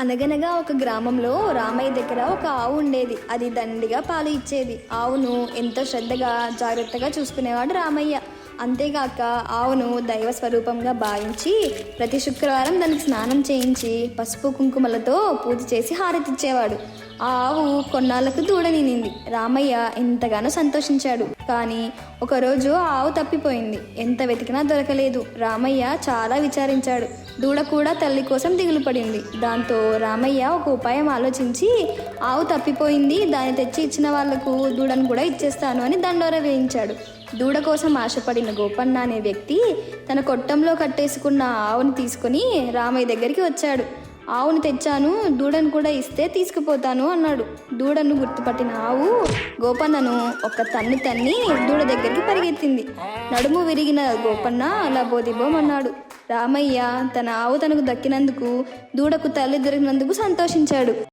అనగనగా ఒక గ్రామంలో రామయ్య దగ్గర ఒక ఆవు ఉండేది. అది దండిగా పాలు ఇచ్చేది. ఆవును ఎంతో శ్రద్ధగా జాగ్రత్తగా చూసుకునేవాడు రామయ్య. అంతేగాక ఆవును దైవ స్వరూపంగా భావించి ప్రతి శుక్రవారం దానికి స్నానం చేయించి పసుపు కుంకుమలతో పూజ చేసి హారతిచ్చేవాడు ఆ ఆవు కొన్నాళ్ళకు దూడనినింది రామయ్య ఎంతగానో సంతోషించాడు. కానీ ఒకరోజు ఆ ఆవు తప్పిపోయింది. ఎంత వెతికినా దొరకలేదు. రామయ్య చాలా విచారించాడు. దూడ కూడా తల్లి కోసం దిగులు పడింది. దాంతో రామయ్య ఒక ఉపాయం ఆలోచించి ఆవు తప్పిపోయింది. దాన్ని తెచ్చి ఇచ్చిన వాళ్ళకు దూడను కూడా ఇచ్చేస్తాను అని దండోర వేయించాడు. దూడ కోసం ఆశపడిన గోపన్న అనే వ్యక్తి తన కొట్టంలో కట్టేసుకున్న ఆవుని తీసుకొని రామయ్య దగ్గరికి వచ్చాడు. ఆవును తెచ్చాను దూడను కూడా ఇస్తే తీసుకుపోతాను అన్నాడు. దూడను గుర్తుపట్టిన ఆవు గోపన్నను ఒక తన్ని తన్ని దూడ దగ్గరికి పరిగెత్తింది. నడుము విరిగిన గోపన్న అలా అన్నాడు. రామయ్య తన ఆవు తనకు దక్కినందుకు దూడకు తల్లి దొరికినందుకు సంతోషించాడు.